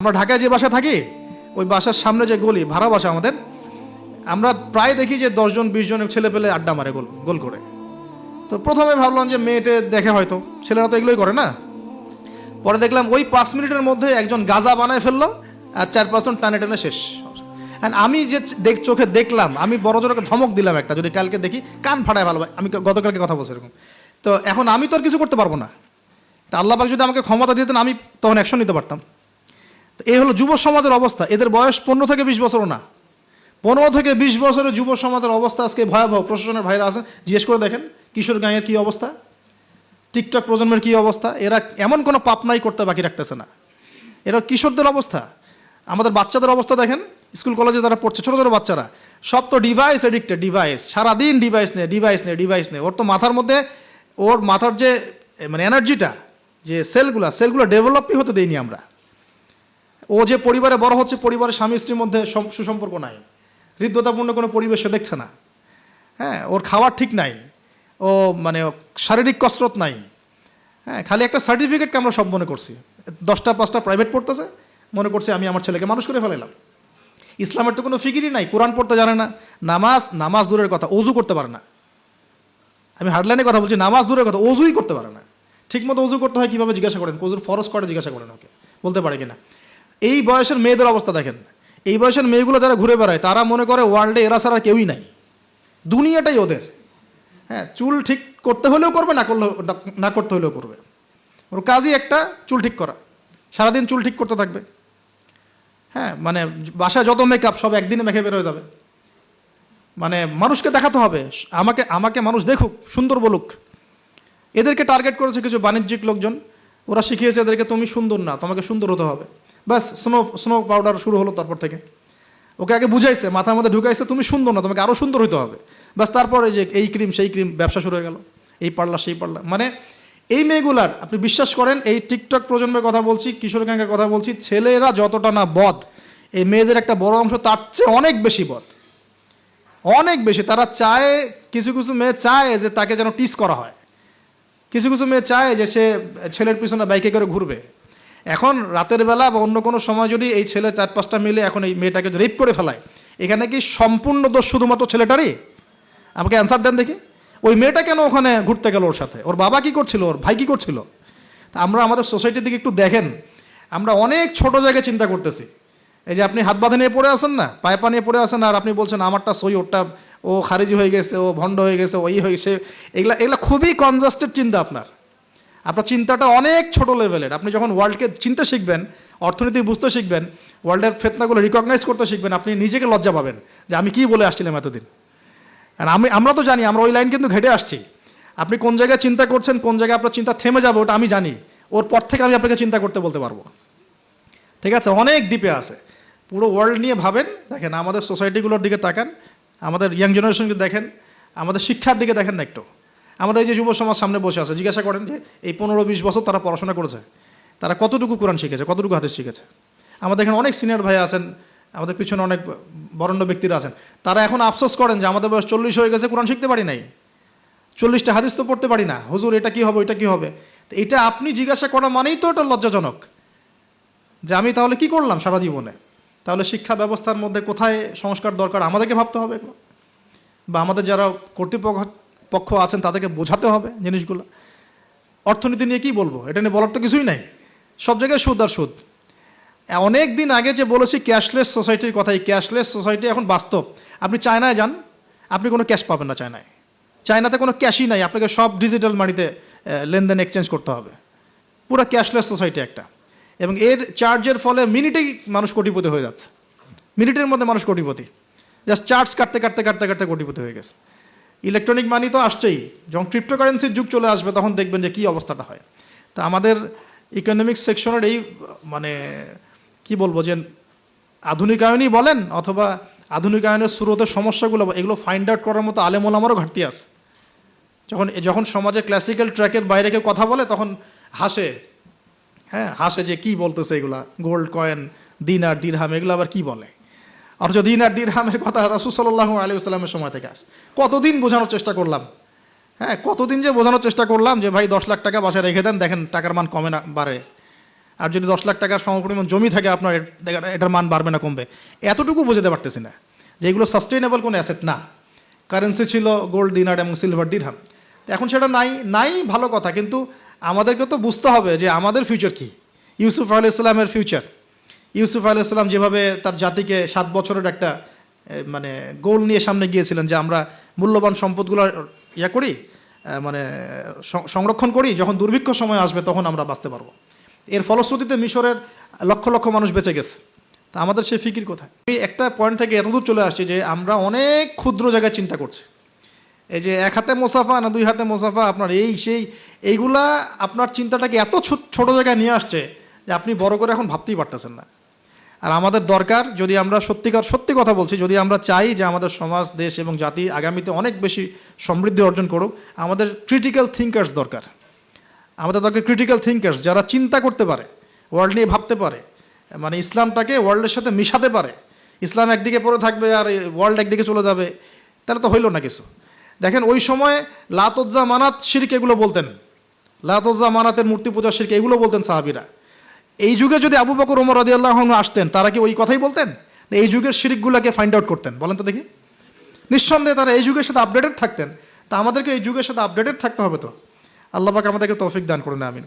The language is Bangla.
আমরা ঢাকায় যে বাসা থাকি, ওই বাসার সামনে যে গলি, ভাড়া বাসা আমাদের, আমরা প্রায় দেখি যে দশজন বিশ জন ছেলে পেলে আড্ডা মারে গোল গোল করে। তো প্রথমে ভাবলাম যে মেয়েটে দেখে হয়তো, ছেলেরা তো এগুলোই করে না। পরে দেখলাম ওই পাঁচ মিনিটের মধ্যে একজন গাজা বানায় ফেলল, আর চার পাঁচজন টানে টানে শেষ। And আমি যে দেখ, চোখে দেখলাম, আমি বড় জোরকে ধমক দিলাম একটা, যদি কালকে দেখি, কান ফাটায় ভালো আমি গতকালকে কথা বলছি এরকম। তো এখন আমি তো আর কিছু করতে পারব না। তা আল্লাহ যদি আমাকে ক্ষমতা দিতেন, আমি তখন অ্যাকশন নিতে পারতাম। তো এই হলো যুব সমাজের অবস্থা। এদের বয়স পনেরো থেকে বিশ বছরও না। পনেরো থেকে বিশ বছরের যুব সমাজের অবস্থা আজকে ভয়াবহ। প্রশাসনের ভাইরা আছেন। জিজ্ঞেস করে দেখেন, কিশোর গাঁয়ের কী অবস্থা? টিকটক প্রজন্মের কী অবস্থা? এরা এমন কোনো পাপ নাই করতে বাকি রাখতেছে না। এরা কিশোরদের অবস্থা। আমাদের বাচ্চাদের অবস্থা দেখেন, স্কুল কলেজে তারা পড়ছে, ছোটো ছোটো বাচ্চারা, সব তো ডিভাইস এডিক্টেড ডিভাইস সারাদিন ডিভাইস নেই ডিভাইস নেই ডিভাইস নেই। ওর তো মাথার মধ্যে, ওর মাথার যে মানে এনার্জিটা যে সেলগুলা সেলগুলো ডেভেলপই হতে দেইনি আমরা। ও যে পরিবারে বড় হচ্ছে, পরিবারের স্বামী স্ত্রীর মধ্যে সুসম্পর্ক নাই। হৃদ্যতাপূর্ণ কোনো পরিবেশে দেখছে না। হ্যাঁ ওর খাওয়ার ঠিক নাই। ও মানে শারীরিক কসরত নাই। হ্যাঁ খালি একটা সার্টিফিকেটকে আমরা সব মনে করছি। দশটা, পাঁচটা প্রাইভেট পড়তেছে, মনে করছি আমি আমার ছেলেকে মানুষ করে ফেলাইলাম। ইসলামের তো কোনো ফিকিরই নাই, কোরআন পড়তে জানে না। নামাজ নামাজ দূরের কথা, অজু করতে পারে না। আমি হার্ডলাইনে কথা বলছি, নামাজ দূরের কথা, অজুই করতে পারে না। ঠিক মতো অজু করতে হয়, কীভাবে জিজ্ঞাসা করেন? অজুর ফরজ করে জিজ্ঞাসা করেন ওকে? বলতে পারে কিনা? এই বয়সের মেয়েদের অবস্থা দেখেন। এই বয়সের মেয়েগুলো যারা ঘুরে বেড়ায়, তারা মনে করে ওয়ার্ল্ডে এরা ছাড়া কেউই নাই। দুনিয়াটাই ওদের। হ্যাঁ চুল ঠিক করতে হলেও করবে, না করলে না করতে হলেও করবে। ওর কাজই একটা চুল ঠিক করা। সারাদিন চুল ঠিক করতে থাকবে। হ্যাঁ মানে বাসায় যত মেকআপ সব একদিনে মেখে বের হয়ে যাবে। মানে মানুষকে দেখাতে হবে। আমাকে আমাকে মানুষ দেখুক, সুন্দর বলুক। এদেরকে টার্গেট করেছে কিছু বাণিজ্যিক লোকজন। ওরা শিখিয়েছে এদেরকে, তুমি সুন্দর না, তোমাকে সুন্দর হতে হবে। ব্যাস স্নো স্নো পাউডার শুরু হলো তারপর থেকে। ওকে আগে বুঝাইছে, মাথার মধ্যে ঢুকাইছে, তুমি সুন্দর না, তোমাকে আরও সুন্দর হতে হবে। ব্যাস, তারপরে যে এই ক্রিম সেই ক্রিম ব্যবসা শুরু হয়ে গেল। এই পার্লা সেই পার্লা মানে এই মেয়েগুলার, আপনি বিশ্বাস করেন, এই টিকটক প্রজন্মের কথা বলছি, কিশোর গ্যাংয়ের কথা বলছি, ছেলেরা যতটা না বদ, এই মেয়েদের একটা বড় অংশ তার চেয়ে অনেক বেশি বদ। অনেক বেশি, তারা চায়, কিছু কিছু মেয়ে চায় যে তাকে যেন টিস করা হয়। কিছু কিছু মেয়ে চায় যে সে ছেলের পিছনে বাইকে করে ঘুরবে। এখন রাতের বেলা বা অন্য কোনো সময় যদি এই ছেলে চার পাঁচটা মিলে এখন এই মেয়েটাকে রেপ করে ফেলায়, এখানে কি সম্পূর্ণ দোষ শুধুমাত্র ছেলেটারই? আমাকে অ্যান্সার দেন দেখি। ওই মেয়েটা কেন ওখানে ঘুরতে গেল ওর সাথে? ওর বাবা কি করছিল? ওর ভাই কি করছিল? তা আমরা আমাদের সোসাইটির দিকে একটু দেখেন। আমরা অনেক ছোট জায়গায় চিন্তা করতেছি। এই যে আপনি হাত বাঁধে নিয়ে পড়ে আসেন না, পায়ে পা নিয়ে পড়ে আসেন আর আপনি বলছেন, আমারটা সই, ওরটা ও খারিজি হয়ে গেছে, ও ভণ্ড হয়ে গেছে ওই হয়ে গেছে। এগুলা এগুলা খুবই কনজাস্টেড চিন্তা আপনার। আপনার চিন্তাটা অনেক ছোট লেভেলের আপনি যখন ওয়ার্ল্ডকে চিনতে শিখবেন, অর্থনীতি বুঝতে শিখবেন ওয়ার্ল্ডের ফেতনাগুলো রিকগনাইজ করতে শিখবেন, আপনি নিজেকে লজ্জা পাবেন যে আমি কি বলে আসছিলাম এতদিন। আর আমি, আমরা তো জানি, আমরা ওই লাইন কিন্তু ঘেটে আসছি। আপনি কোন জায়গায় চিন্তা করছেন, কোন জায়গায় আপনার চিন্তা থেমে যাবে, ওটা আমি জানি। ওর পর থেকে আমি আপনাকে চিন্তা করতে বলতে পারব। ঠিক আছে? অনেক দ্বীপে আছে। পুরো ওয়ার্ল্ড নিয়ে ভাবেন, দেখেন আমাদের সোসাইটিগুলোর দিকে তাকান, আমাদের ইয়াং জেনারেশনকে দেখেন, আমাদের শিক্ষার দিকে দেখেন না একটু। আমাদের এই যে যুব সমাজ সামনে বসে আছে, জিজ্ঞাসা করেন যে এই পনেরো বিশ বছর তারা পড়াশোনা করেছে, তারা কতটুকু কোরআন শিখেছে, কতটুকু হাদিস শিখেছে? আমাদের এখানে অনেক সিনিয়র ভাই আছেন, আমাদের পিছনে অনেক বরণ্য ব্যক্তিরা আছেন, তারা এখন আফসোস করেন যে আমাদের বয়স চল্লিশ হয়ে গেছে, কোরআন শিখতে পারি নাই। চল্লিশটা হাদিস তো পড়তে পারি না, হুজুর এটা কি হবে এটা কি হবে? তো এটা আপনি জিজ্ঞাসা করা মানেই তো এটা লজ্জাজনক। যে আমি তাহলে কি করলাম সারা জীবনে? তাহলে শিক্ষা ব্যবস্থার মধ্যে কোথায় সংস্কার দরকার আমাদেরকে ভাবতে হবে বা আমাদের যারা কর্তৃপক্ষ পক্ষ আছেন, তাদেরকে বোঝাতে হবে জিনিসগুলো। অর্থনীতি নিয়ে কি বলব? এটা নিয়ে বলার তো কিছুই নাই। সব জায়গায় সুদ আর সুদ। অনেক দিন আগে যে বলেছি ক্যাশলেস সোসাইটির কথা এই ক্যাশলেস সোসাইটি এখন বাস্তব। আপনি চায়নায় যান, আপনি কোনো ক্যাশ পাবেন না চায়নায়। চায়নাতে কোনো ক্যাশই নাই, আপনাকে সব ডিজিটাল মানিতে লেনদেন এক্সচেঞ্জ করতে হবে। পুরো ক্যাশলেস সোসাইটি একটা। এবং এর চার্জের ফলে মিনিটেই মানুষ কোটিপতি হয়ে যাচ্ছে। মিনিটের মধ্যে মানুষ কোটিপতি। জাস্ট চার্জ কাটতে কাটতে কাটতে কাটতে কোটিপতি হয়ে গেছে। ইলেকট্রনিক মানি তো আসছেই। যখন ক্রিপ্টোকারেন্সির যুগ চলে আসবে, তখন দেখবেন যে কী অবস্থাটা হয়। তা আমাদের ইকোনমিক সেকশনের এই মানে কি বলব যে, আধুনিকায়নই বলেন অথবা আধুনিকায়নের স্রোতের সমস্যাগুলো, এগুলো ফাইন্ড আউট করার মতো আলেমোল আমারও ঘাটতি আছে। যখন যখন সমাজে ক্লাসিক্যাল ট্র্যাকের বাইরে কেউ কথা বলে, তখন হাসে। হ্যাঁ হাসে যে কি বলতেছে এগুলা? গোল্ড কয়েন দিন আর দিরহাম এগুলো আবার কি বলে? অথচ দিন আর দিরহামের কথা রাসুসাল্লাহ আলী আসসালামের সময় থেকে আস। কতদিন বোঝানোর চেষ্টা করলাম? হ্যাঁ কতদিন যে বোঝানোর চেষ্টা করলাম যে, ভাই, দশ লাখ টাকা বাসায় রেখে দেন, দেখেন টাকার মান কমে না, বাড়ে। আর যদি দশ লাখ টাকার সমপরিমাণ জমি থাকে, আপনার এটার মান বাড়বে না, কমবে। এতটুকু বোঝাতে পারতেছি না যে, এগুলো সাস্টেইনেবল কোনো অ্যাসেট না। কারেন্সি ছিল গোল্ড দিনার এবং সিলভার দিরহাম এখন সেটা নাই নাই ভালো কথা, কিন্তু আমাদেরকে তো বুঝতে হবে যে, আমাদের ফিউচার কি? ইউসুফ আলাইসাল্লামের ফিউচার ইউসুফ আলাইসাল্লাম যেভাবে তার জাতিকে সাত বছরের একটা মানে গোল নিয়ে সামনে গিয়েছিলেন যে আমরা মূল্যবান সম্পদগুলো ইয়া করি মানে সংরক্ষণ করি, যখন দুর্ভিক্ষ সময় আসবে তখন আমরা বাঁচতে পারব। এর ফলশ্রুতিতে মিশরের লক্ষ লক্ষ মানুষ বেঁচে গেছে। তা আমাদের সে ফিকির কোথায়? আমি একটা পয়েন্ট থেকে এতদূর চলে আসছি যে আমরা অনেক ক্ষুদ্র জায়গায় চিন্তা করছি। এই যে এক হাতে মোসাফা না দুই হাতে মোসাফা, আপনার এই সেই, এইগুলা আপনার চিন্তাটাকে এত ছোট জায়গায় নিয়ে আসছে যে আপনি বড় করে এখন ভাবতেই পারতেছেন না। আর আমাদের দরকার যদি আমরা সত্যিকার সত্যি কথা বলছি, যদি আমরা চাই যে আমাদের সমাজ, দেশ এবং জাতি আগামীতে অনেক বেশি সমৃদ্ধি অর্জন করুক, আমাদের ক্রিটিক্যাল থিঙ্কার্স দরকার। আমাদের দরকার ক্রিটিক্যাল থিঙ্কার্স যারা চিন্তা করতে পারে ওয়ার্ল্ড নিয়ে ভাবতে পারে মানে ইসলামটাকে ওয়ার্ল্ডের সাথে মিশাতে পারে। ইসলাম একদিকে পড়ে থাকবে আর ওয়ার্ল্ড একদিকে চলে যাবে, তাহলে তো হইল না কিছু। দেখেন, ওই সময় লাতজ্জা মানাত শিরক এগুলো বলতেন। লাতজ্জা মানাতের মূর্তি পূজা শিরক এগুলো বলতেন সাহাবিরা। এই যুগে যদি আবু বকর ওমর রাজি আল্লাহ আসতেন, তারা কি ওই কথাই বলতেন? এই যুগের শিরিকগুলোকে ফাইন্ড আউট করতেন? বলেন তো দেখি। নিঃসন্দেহে তারা এই যুগের সাথে আপডেটেড থাকতেন। তা আমাদেরকে এই যুগের সাথে আপডেটেড থাকতে হবে তো। আল্লাহ পাক আমাদেরকে তৌফিক দান করুন, আমিন।